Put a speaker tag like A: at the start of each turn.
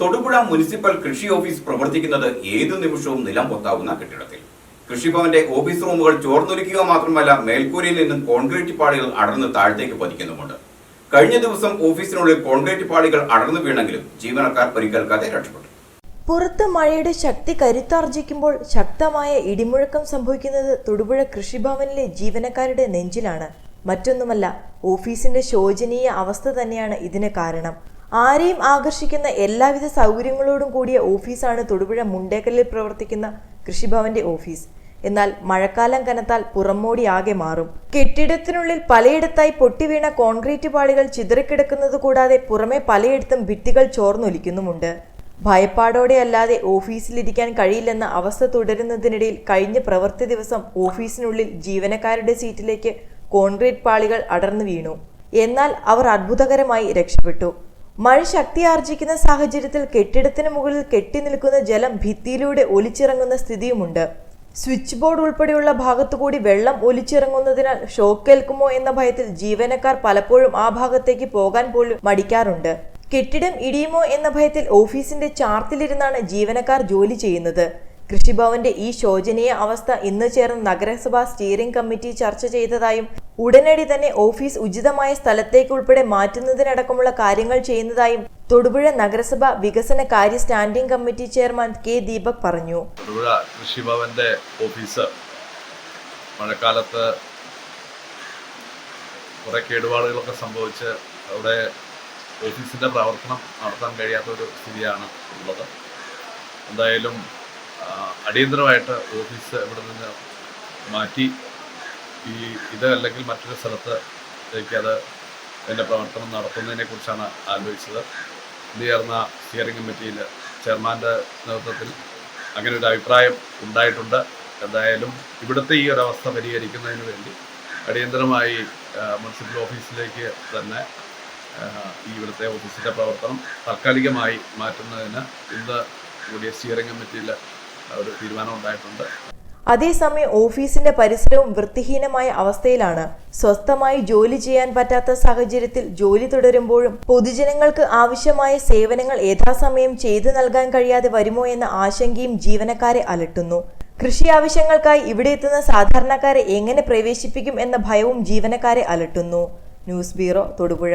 A: Thodupuzha municipal കൃഷി office പ്രവർത്തിക്കുന്നത് ഏതു നിമിഷവും നിലം പൊത്താവുന്ന കെട്ടിടത്തിൽ. കൃഷിഭവന്റെ ഓഫീസ് റൂമുകൾ ചോർന്നൊലിക്കുക മാത്രമല്ല മേൽക്കൂരയിൽ നിന്നും കോൺക്രീറ്റ് പാളികൾ അടർന്ന് താഴത്തേക്ക് പതിക്കുന്നുമുണ്ട്. കഴിഞ്ഞ ദിവസം ഓഫീസിനുള്ളിൽ കോൺക്രീറ്റ് പാളികൾ അടർന്നു വീണെങ്കിലും ജീവനക്കാർ പരിക്കേൽക്കാതെ രക്ഷപ്പെട്ടു.
B: പുറത്ത് മഴയുടെ ശക്തി കരുത്താർജിക്കുമ്പോൾ ശക്തമായ ഇടിമുഴക്കം സംഭവിക്കുന്നത് തൊടുപുഴ കൃഷിഭവനിലെ ജീവനക്കാരുടെ നെഞ്ചിലാണ്. മറ്റൊന്നുമല്ല ഓഫീസിന്റെ ശോചനീയ അവസ്ഥ തന്നെയാണ് ഇതിന് കാരണം. ആരെയും ആകർഷിക്കുന്ന എല്ലാവിധ സൗകര്യങ്ങളോടും കൂടിയ ഓഫീസാണ് തൊടുപുഴ മുണ്ടേക്കലിൽ പ്രവർത്തിക്കുന്ന കൃഷിഭവന്റെ ഓഫീസ്. എന്നാൽ മഴക്കാലം കനത്താൽ പുറമോടി ആകെ മാറും. കെട്ടിടത്തിനുള്ളിൽ പലയിടത്തായി പൊട്ടിവീണ കോൺക്രീറ്റ് പാളികൾ ചിതറിക്കിടക്കുന്നത് കൂടാതെ പുറമെ പലയിടത്തും ഭിത്തികൾ ചോർന്നൊലിക്കുന്നുമുണ്ട്. ഭയപ്പാടോടെ അല്ലാതെ ഓഫീസിലിരിക്കാൻ കഴിയില്ലെന്ന അവസ്ഥ തുടരുന്നതിനിടയിൽ കഴിഞ്ഞ പ്രവൃത്തി ദിവസം ഓഫീസിനുള്ളിൽ ജീവനക്കാരുടെ സീറ്റിലേക്ക് കോൺക്രീറ്റ് പാളികൾ അടർന്നു വീണു. എന്നാൽ അവർ അത്ഭുതകരമായി രക്ഷപ്പെട്ടു. മഴ ശക്തിയാർജിക്കുന്ന സാഹചര്യത്തിൽ കെട്ടിടത്തിന് മുകളിൽ കെട്ടിനിൽക്കുന്ന ജലം ഭിത്തിയിലൂടെ ഒലിച്ചിറങ്ങുന്ന സ്ഥിതിയുമുണ്ട്. സ്വിച്ച് ബോർഡ് ഉൾപ്പെടെയുള്ള ഭാഗത്തുകൂടി വെള്ളം ഒലിച്ചിറങ്ങുന്നതിനാൽ ഷോക്കേൽക്കുമോ എന്ന ഭയത്തിൽ ജീവനക്കാർ പലപ്പോഴും ആ ഭാഗത്തേക്ക് പോകാൻ പോലും മടിക്കാറുണ്ട്. കെട്ടിടം ഇടിയുമോ എന്ന ഭയത്തിൽ ഓഫീസിന്റെ ചാർത്തിലിരുന്നാണ് ജീവനക്കാർ ജോലി ചെയ്യുന്നത്. കൃഷിഭവന്റെ ഈ ശോചനീയ അവസ്ഥ ഇന്ന് ചേർന്ന നഗരസഭാ സ്റ്റിയറിംഗ് കമ്മിറ്റി ചർച്ച ചെയ്തതായും ഉടനടി തന്നെ ഓഫീസ് ഉചിതമായ സ്ഥലത്തേക്ക് ഉൾപ്പെടെ മാറ്റുന്നതിനടക്കമുള്ള കാര്യങ്ങൾ ചെയ്യുന്നതായും തൊടുപുഴ നഗരസഭ വികസന കാര്യ standing committee chairman K Deepak പറഞ്ഞു.
C: തൊടുപുഴ കൃഷിഭവന്റെ ഓഫീസ് മഴക്കാലത്ത് കുറേ കേടുപാടുകളൊക്കെ സംഭവിച്ച് അവിടെ ഓഫീസിന്റെ പ്രവർത്തനം നടത്താൻ കഴിയാത്ത ഒരു സ്ഥിതിയാണ് ഉള്ളത്. എന്തായാലും അടിയന്തരമായിട്ട് ഓഫീസ് ഇവിടെ നിന്ന് മാറ്റി ഈ ഇത് അല്ലെങ്കിൽ മറ്റൊരു സ്ഥലത്തേക്ക് അത് അതിന്റെ പ്രവർത്തനം നടത്തുന്നതിനെ കുറിച്ചാണ് ആലോചിച്ചത്. ഇത് ചേർന്ന സ്റ്റിയറിംഗ് കമ്മിറ്റിയിൽ ചെയർമാന്റെ നേതൃത്വത്തിൽ അങ്ങനെ ഒരു അഭിപ്രായം ഉണ്ടായിട്ടുണ്ട്. എന്തായാലും ഇവിടുത്തെ ഈ ഒരു അവസ്ഥ പരിഹരിക്കുന്നതിന് വേണ്ടി അടിയന്തരമായി മുനിസിപ്പൽ ഓഫീസിലേക്ക് തന്നെ ഈ ഇവിടുത്തെ ഓഫീസിന്റെ പ്രവർത്തനം താൽക്കാലികമായി മാറ്റുന്നതിന് ഇന്ന് കൂടിയ സ്റ്റിയറിംഗ് കമ്മിറ്റിയിൽ ഒരു തീരുമാനം ഉണ്ടായിട്ടുണ്ട്.
B: അതേസമയം ഓഫീസിന്റെ പരിസരവും വൃത്തിഹീനമായ അവസ്ഥയിലാണ്. സ്വസ്ഥമായി ജോലി ചെയ്യാൻ പറ്റാത്ത സാഹചര്യത്തിൽ ജോലി തുടരുമ്പോഴും പൊതുജനങ്ങൾക്ക് ആവശ്യമായ സേവനങ്ങൾ യഥാസമയം ചെയ്തു നൽകാൻ കഴിയാതെ വരുമോ എന്ന ആശങ്കയും ജീവനക്കാരെ അലട്ടുന്നു. കൃഷി ആവശ്യങ്ങൾക്കായി ഇവിടെ എത്തുന്ന സാധാരണക്കാരെ എങ്ങനെ പ്രവേശിപ്പിക്കും എന്ന ഭയവും ജീവനക്കാരെ അലട്ടുന്നു. News bureau Thodupuzha.